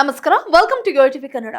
ನಮಸ್ಕಾರ. Welcome to TV Kannada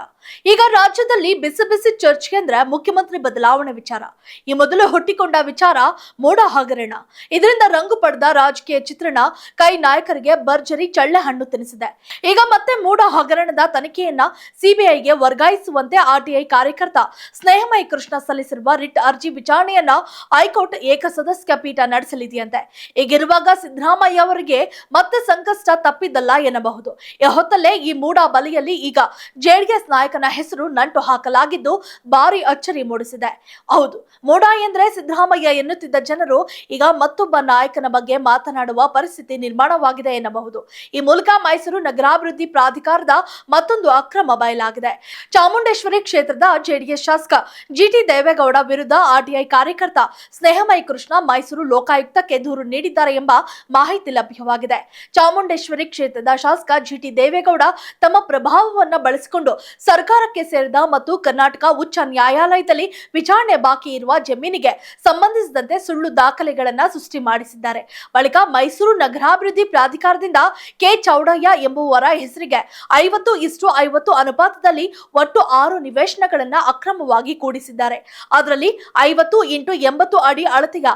ಈಗ ರಾಜ್ಯದಲ್ಲಿ ಬಿಸಿ ಬಿಸಿ ಚರ್ಚೆ ಅಂದ್ರೆ ಮುಖ್ಯಮಂತ್ರಿ ಬದಲಾವಣೆ ವಿಚಾರ. ಈ ಮೊದಲು ಹುಟ್ಟಿಕೊಂಡ ವಿಚಾರ ಮೋಡ ಹಗರಣ. ಇದರಿಂದ ರಂಗು ಪಡೆದ ರಾಜಕೀಯ ಚಿತ್ರಣ ಕೈ ನಾಯಕರಿಗೆ ಭರ್ಜರಿ ಚಳ್ಳೆ ಹಣ್ಣು ತಿನ್ನಿಸಿದೆ ಈಗ ಮತ್ತೆ ಮೂಡ ಹಗರಣದ ತನಿಖೆಯನ್ನ ಸಿಬಿಐಗೆ ವರ್ಗಾಯಿಸುವಂತೆ ಆರ್ಟಿಐ ಕಾರ್ಯಕರ್ತ ಸ್ನೇಹಮಯ ಕೃಷ್ಣ ಸಲ್ಲಿಸಿರುವ ರಿಟ್ ಅರ್ಜಿ ವಿಚಾರಣೆಯನ್ನ ಹೈಕೋರ್ಟ್ ಏಕಸದಸ್ಯ ಪೀಠ ನಡೆಸಲಿದೆಯಂತೆ. ಈಗಿರುವಾಗ ಸಿದ್ದರಾಮಯ್ಯ ಅವರಿಗೆ ಮತ್ತೆ ಸಂಕಷ್ಟ ತಪ್ಪಿದ್ದಲ್ಲ ಎನ್ನಬಹುದು. ಹೊತ್ತಲ್ಲೇ ಈ ಮೂಡ ಬಲಿಯಲ್ಲಿ ಈಗ ಜೆಡಿಎಸ್ ನಾಯಕನ ಹೆಸರು ನಂಟು ಹಾಕಲಾಗಿದ್ದು ಭಾರಿ ಅಚ್ಚರಿ ಮೂಡಿಸಿದೆ. ಹೌದು, ಮೂಡ ಎಂದ್ರೆ ಸಿದ್ದರಾಮಯ್ಯ ಎನ್ನುತ್ತಿದ್ದ ಜನರು ಈಗ ಮತ್ತೊಬ್ಬ ನಾಯಕನ ಬಗ್ಗೆ ಮಾತನಾಡುವ ಪರಿಸ್ಥಿತಿ ನಿರ್ಮಾಣವಾಗಿದೆ ಎನ್ನಬಹುದು. ಈ ಮೂಲಕ ಮೈಸೂರು ನಗರಾಭಿವೃದ್ಧಿ ಪ್ರಾಧಿಕಾರದ ಮತ್ತೊಂದು ಅಕ್ರಮ ಬಯಲಾಗಿದೆ. ಚಾಮುಂಡೇಶ್ವರಿ ಕ್ಷೇತ್ರದ ಜೆಡಿಎಸ್ ಶಾಸಕ ಜಿಟಿ ದೇವೇಗೌಡ ವಿರುದ್ಧ ಆರ್ಟಿಐ ಕಾರ್ಯಕರ್ತ ಸ್ನೇಹಮಯಿ ಕೃಷ್ಣ ಮೈಸೂರು ಲೋಕಾಯುಕ್ತಕ್ಕೆ ದೂರು ನೀಡಿದ್ದಾರೆ ಎಂಬ ಮಾಹಿತಿ ಲಭ್ಯವಾಗಿದೆ. ಚಾಮುಂಡೇಶ್ವರಿ ಕ್ಷೇತ್ರದ ಶಾಸಕ ಜಿಟಿ ದೇವೇಗೌಡ ತಮ್ಮ ಪ್ರಭಾವವನ್ನ ಬಳಸಿಕೊಂಡು ಸರ್ಕಾರಕ್ಕೆ ಸೇರಿದ ಮತ್ತು ಕರ್ನಾಟಕ ಉಚ್ಚ ನ್ಯಾಯಾಲಯದಲ್ಲಿ ವಿಚಾರಣೆ ಬಾಕಿ ಇರುವ ಜಮೀನಿಗೆ ಸಂಬಂಧಿಸಿದಂತೆ ಸುಳ್ಳು ದಾಖಲೆಗಳನ್ನ ಸೃಷ್ಟಿ ಮಾಡಿಸಿದ್ದಾರೆ. ಬಳಿಕ ಮೈಸೂರು ನಗರಾಭಿವೃದ್ಧಿ ಪ್ರಾಧಿಕಾರದಿಂದ ಕೆ ಚೌಡಯ್ಯ ಎಂಬುವರ ಹೆಸರಿಗೆ ಐವತ್ತು ಇಷ್ಟು ಐವತ್ತು ಅನುಪಾತದಲ್ಲಿ ಒಟ್ಟು ಆರು ನಿವೇಶನಗಳನ್ನ ಅಕ್ರಮವಾಗಿ ಕೂಡಿಸಿದ್ದಾರೆ. ಅದರಲ್ಲಿ ಐವತ್ತು ಇಂಟು ಎಂಬತ್ತು ಅಡಿ ಅಳತೆಯ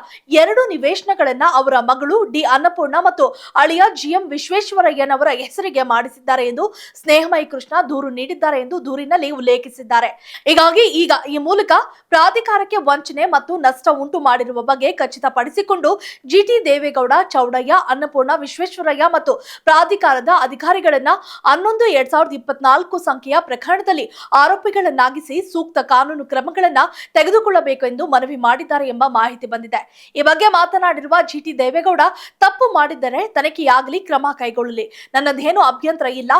ಎರಡು ನಿವೇಶನಗಳನ್ನ ಅವರ ಮಗಳು ಡಿ ಅನ್ನಪೂರ್ಣ ಮತ್ತು ಅಳಿಯ ಜಿಎಂ ವಿಶ್ವೇಶ್ವರಯ್ಯನವರ ಹೆಸರಿಗೆ ಮಾಡಿಸಿದ್ದಾರೆ ಎಂದು ಸ್ನೇಹಮಯಿ ಕೃಷ್ಣ ದೂರು ನೀಡಿದ್ದಾರೆ ಎಂದು ದೂರಿನಲ್ಲಿ ಉಲ್ಲೇಖಿಸಿದ್ದಾರೆ. ಹೀಗಾಗಿ ಈಗ ಈ ಮೂಲಕ ಪ್ರಾಧಿಕಾರಕ್ಕೆ ವಂಚನೆ ಮತ್ತು ನಷ್ಟ ಉಂಟು ಮಾಡಿರುವ ಬಗ್ಗೆ ಖಚಿತಪಡಿಸಿಕೊಂಡು ಜಿಟಿ ದೇವೇಗೌಡ, ಚೌಡಯ್ಯ, ಅನ್ನಪೂರ್ಣ ವಿಶ್ವೇಶ್ವರಯ್ಯ ಮತ್ತು ಪ್ರಾಧಿಕಾರದ ಅಧಿಕಾರಿಗಳನ್ನ ಹನ್ನೊಂದು ಎರಡ್ ಸಾವಿರದ ಇಪ್ಪತ್ನಾಲ್ಕು ಸಂಖ್ಯೆಯ ಪ್ರಕರಣದಲ್ಲಿ ಆರೋಪಿಗಳನ್ನಾಗಿಸಿ ಸೂಕ್ತ ಕಾನೂನು ಕ್ರಮಗಳನ್ನ ತೆಗೆದುಕೊಳ್ಳಬೇಕು ಎಂದು ಮನವಿ ಮಾಡಿದ್ದಾರೆ ಎಂಬ ಮಾಹಿತಿ ಬಂದಿದೆ. ಈ ಬಗ್ಗೆ ಮಾತನಾಡಿರುವ ಜಿಟಿ ದೇವೇಗೌಡ, ತಪ್ಪು ಮಾಡಿದ್ದರೆ ತನಿಖೆಯಾಗಲಿ ಕ್ರಮ ಕೈಗೊಳ್ಳಲಿ. ನನ್ನದೇನು ಅಭ್ಯಂತರ ಇಲ್ಲ.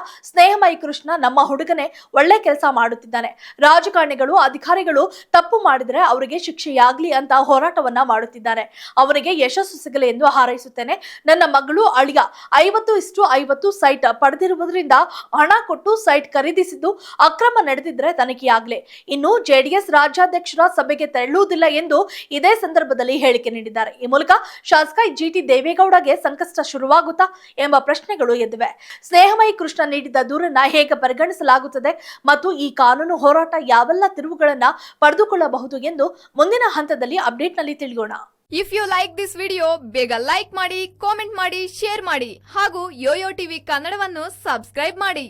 ಸ್ನೇಹಮಯಿ ಕೃಷ್ಣ ನಮ್ಮ ಹುಡುಗನೇ ಒಳ್ಳೆ ಕೆಲಸ ಮಾಡುತ್ತಿದ್ದಾನೆ. ರಾಜಕಾರಣಿಗಳು, ಅಧಿಕಾರಿಗಳು ತಪ್ಪು ಮಾಡಿದರೆ ಅವರಿಗೆ ಶಿಕ್ಷೆಯಾಗ್ಲಿ ಅಂತ ಹೋರಾಟವನ್ನ ಮಾಡುತ್ತಿದ್ದಾರೆ. ಅವರಿಗೆ ಯಶಸ್ಸು ಸಿಗಲಿ ಎಂದು ಹಾರೈಸುತ್ತೇನೆ. ನನ್ನ ಮಗಳು ಅಳಿಯ ಐವತ್ತು ಇಷ್ಟು ಐವತ್ತು ಸೈಟ್ ಪಡೆದಿರುವುದರಿಂದ ಹಣ ಕೊಟ್ಟು ಸೈಟ್ ಖರೀದಿಸಿದ್ದು ಅಕ್ರಮ ನಡೆದಿದ್ರೆ ತನಿಖೆಯಾಗ್ಲಿ. ಇನ್ನು ಜೆಡಿಎಸ್ ರಾಜ್ಯಾಧ್ಯಕ್ಷರ ಸಭೆಗೆ ತೆರಳುವುದಿಲ್ಲ ಎಂದು ಇದೇ ಸಂದರ್ಭದಲ್ಲಿ ಹೇಳಿಕೆ ನೀಡಿದ್ದಾರೆ. ಈ ಮೂಲಕ ಶಾಸಕ ಜಿಟಿ ದೇವೇಗೌಡಗೆ ಸಂಕಷ್ಟ ಶುರುವಾಗುತ್ತಾ ಎಂಬ ಪ್ರಶ್ನೆಗಳು ಎದ್ದಿವೆ. ಸ್ನೇಹಮಯಿ ಕೃಷ್ಣ ನೀಡಿದ ದೂರನ್ನ ಹೇಗೆ ಪರಿಗಣಿಸಲಾಗುತ್ತದೆ ಮತ್ತು ಈ ಕಾನೂನು ಹೋರಾಟ ಯಾವೆಲ್ಲ ತಿರುವುಗಳನ್ನ ಪಡೆದುಕೊಳ್ಳಬಹುದು ಎಂದು ಮುಂದಿನ ಹಂತದಲ್ಲಿ ಅಪ್ಡೇಟ್ನಲ್ಲಿ ತಿಳಿಯೋಣ. If you like this video ಬೇಗ ಲೈಕ್ ಮಾಡಿ ಕಾಮೆಂಟ್ ಮಾಡಿ ಶೇರ್ ಮಾಡಿ ಹಾಗೂ ಯೋಯೋ ಟಿವಿ ಕನ್ನಡವನ್ನು ಸಬ್ಸ್ಕ್ರೈಬ್ ಮಾಡಿ.